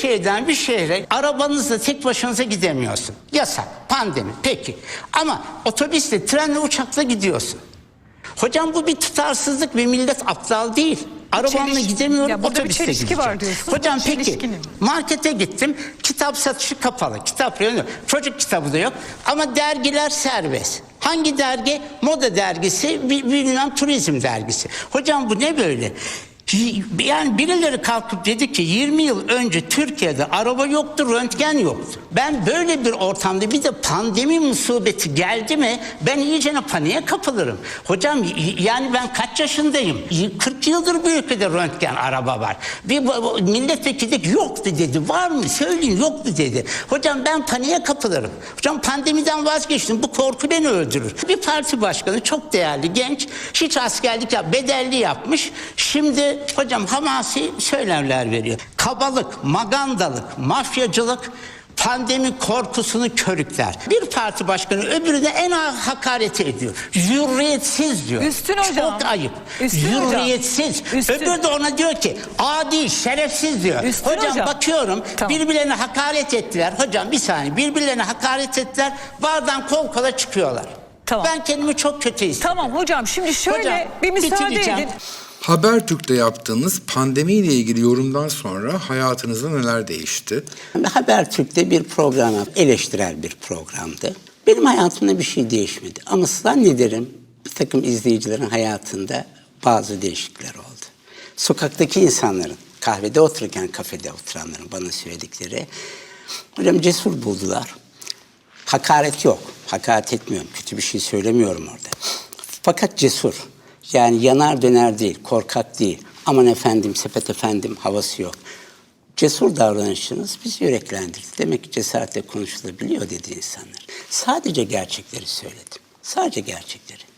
şehirden bir şehre arabanızla tek başınıza gidemiyorsun. Yasak, pandemi. Peki. Ama otobüsle, trenle, uçakla gidiyorsun. Hocam bu bir tutarsızlık ve millet aptal değil. Arabanla çeliş- gidemiyorum, Ya otobüste gideceğim. var diyorsun. Hocam peki, markete gittim, kitap satışı kapalı, kitap reyonu, çocuk kitabı da yok ama dergiler serbest. Hangi dergi? Moda dergisi, bi- bilmem turizm dergisi. Hocam bu ne böyle? Yani birileri kalkıp dedi ki 20 yıl önce Türkiye'de araba yoktu, röntgen yoktu. Ben böyle bir ortamda bir de pandemi musibeti geldi mi ben iyicene paniğe kapılırım. Hocam yani ben kaç yaşındayım? Y- 40 yıldır bu ülkede röntgen araba var. Bir milletvekili ki, yoktu dedi. Var mı? Söyleyin yoktu dedi. Hocam ben paniğe kapılırım. Hocam pandemiden vazgeçtim. Bu korku beni öldürür. Bir parti başkanı çok değerli genç. Hiç askerlik yap, bedelli yapmış. Şimdi hocam hamasi söylemler veriyor. Kabalık, magandalık, mafyacılık pandemi korkusunu körükler. Bir parti başkanı öbürüne en ağır hakareti ediyor. Zürriyetsiz diyor. Üstün hocam. Çok ayıp. Üstün. Zürriyetsiz. Üstün. Öbürü de ona diyor ki adi, şerefsiz diyor. Üstün hocam, hocam. bakıyorum Tamam. birbirlerine hakaret ettiler. Hocam bir saniye birbirlerine hakaret ettiler. Bardan kol kola çıkıyorlar. Tamam. Ben kendimi çok kötü hissediyorum. Tamam hocam şimdi şöyle Hocam, bir müsaade edin. Habertürk'te yaptığınız pandemiyle ilgili yorumdan sonra hayatınızda neler değişti? Habertürk'te bir program yap- eleştirel bir programdı. Benim hayatımda bir şey değişmedi. Ama zannederim bir takım izleyicilerin hayatında bazı değişiklikler oldu. Sokaktaki insanların, kahvede otururken kafede oturanların bana söyledikleri, hocam cesur buldular. Hakaret yok. Hakaret etmiyorum. Kötü bir şey söylemiyorum orada. Fakat cesur. Yani yanar döner değil, korkak değil. Aman efendim, sepet efendim havası yok. Cesur davranışınız bizi yüreklendirdi. Demek ki cesaretle konuşulabiliyor dedi insanlar. Sadece gerçekleri söyledim. Sadece gerçekleri.